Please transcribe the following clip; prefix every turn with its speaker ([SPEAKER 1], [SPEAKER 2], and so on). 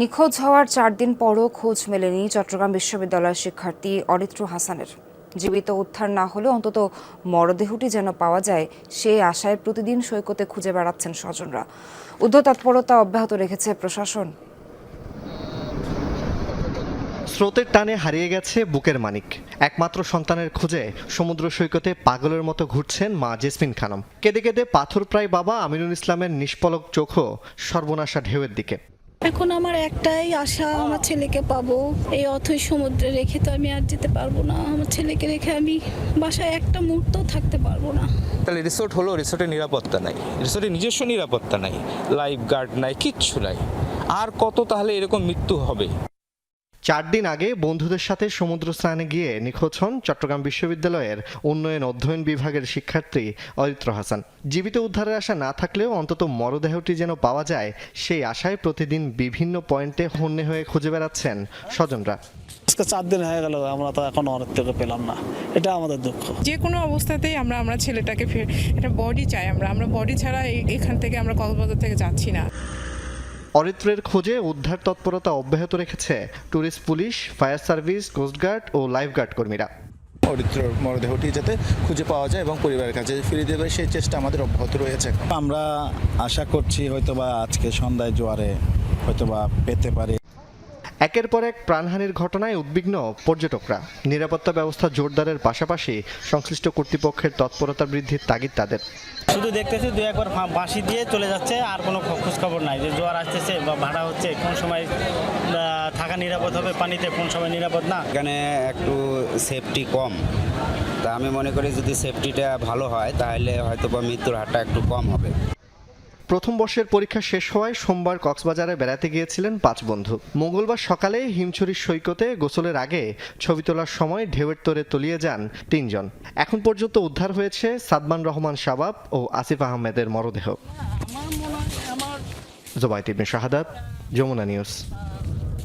[SPEAKER 1] নিখোঁজ হওয়ার চার দিন পরও খোঁজ মেলেনি চট্টগ্রাম বিশ্ববিদ্যালয়ের শিক্ষার্থী অরিত্র হাসানের। জীবিত উদ্ধার না হলেও অন্তত মরদেহটি যেন পাওয়া যায়, সেই আশায় প্রতিদিন সৈকতে খুঁজে বেড়াচ্ছেন স্বজনরা। উদ্ধার তৎপরতা অব্যাহত রেখেছে প্রশাসন।
[SPEAKER 2] স্রোতের টানে হারিয়ে গেছে বুকের মানিক। একমাত্র সন্তানের খোঁজে সমুদ্র সৈকতে পাগলের মতো ঘুরছেন মা জেসমিন খানম। কেঁদে কেঁদে পাথর প্রায় বাবা আমিনুল ইসলামের নিষ্পলক চোখও সর্বনাশা ঢেউয়ের দিকে।
[SPEAKER 3] এখন আমার একটাই আশা, আমার ছেলেকে পাবো। এই অথই সমুদ্রে রেখে তো আমি আর যেতে পারব না। আমার ছেলেকে রেখে আমি বাসায় একটা মুহূর্ত থাকতে পারব না।
[SPEAKER 4] তাহলে রিসোর্ট হলো রিসোর্টের নিরাপত্তা নাই। রিসোর্টের নিজস্ব নিরাপত্তা নাই। লাইফ গার্ড নাই, কিচ্ছু নাই। আর কত তাহলে এরকম মৃত্যু হবে?
[SPEAKER 2] চার দিন আগে বন্ধুদের সাথে সমুদ্র স্নানে গিয়ে নিখোঁজ হন চট্টগ্রাম বিশ্ববিদ্যালয়ের উন্নয়ন অধ্যয়ন বিভাগের শিক্ষার্থী অরিত্র হাসান। জীবিত উদ্ধারের আশা না থাকলেও অন্তত মরদেহটি যেন পাওয়া যায় সেই আশায় প্রতিদিন বিভিন্ন পয়েন্টে হন্যে হয়ে খুঁজে বেড়াচ্ছেন স্বজনরা।
[SPEAKER 5] আজকে চার দিন হয়ে গেল আমরা তো এখন অনেক থেকে পেলাম না। এটা আমাদের দুঃখ।
[SPEAKER 6] যে কোনো অবস্থাতেই আমরা আমরা ছেলেটাকে ফের একটা বডি চাই আমরা। আমরা বডি ছাড়া এই- এখান থেকে আমরা কক্সবাজার থেকে যাচ্ছি না।
[SPEAKER 2] অরিত্রের খোঁজে উদ্ধার তৎপরতা অব্যাহত রেখেছে tourist police fire service coastguard ও লাইফগার্ড কর্মীরা।
[SPEAKER 7] অরিত্র মরদেহটি যাতে খুঁজে পাওয়া যায় এবং পরিবারের কাছে ফিরিয়ে দেবে সেই চেষ্টা আমাদের অব্যাহত রয়েছে
[SPEAKER 8] আমরা আশা করছি হয়তোবা আজকে সন্ধ্যায় জোয়ারে হয়তোবা পেতে পারি।
[SPEAKER 2] একের পর এক প্রাণহানির ঘটনায় উদ্বিগ্ন পর্যটকরা। নিরাপত্তা ব্যবস্থা জোরদারের পাশাপাশি সংশ্লিষ্ট কর্তৃপক্ষের তৎপরতা বৃদ্ধির তাগিদ তাদের।
[SPEAKER 9] শুধু দেখতেছি দু একবার বাঁশি দিয়ে চলে যাচ্ছে আর কোনো খোঁজ খবর নাই। যে জোয়ার আসতেছে বা ভাড়া হচ্ছে কোন সময় থাকা নিরাপদ হবে পানিতে কোন সময় নিরাপদ না।
[SPEAKER 10] এখানে একটু সেফটি কম। তা আমি মনে করি যদি সেফটিটা ভালো হয় তাহলে হয়তো বা মৃত্যুর হারটা একটু কম হবে।
[SPEAKER 2] প্রথম বর্ষের পরীক্ষা শেষ হওয়ায় সোমবার কক্সবাজারে বেড়াতে গিয়েছিলেন পাঁচ বন্ধু। মঙ্গলবার সকালে হিমছড়ির সৈকতে গোসলের আগে ছবি তোলার সময় ঢেউয়ের তোরে তলিয়ে যান তিনজন। এখন পর্যন্ত উদ্ধার হয়েছে সাদমান রহমান শাবাব ও আসিফ আহমেদের মরদেহ। জোবাইত ইবনে শাহাদাত যমুনা নিউজ।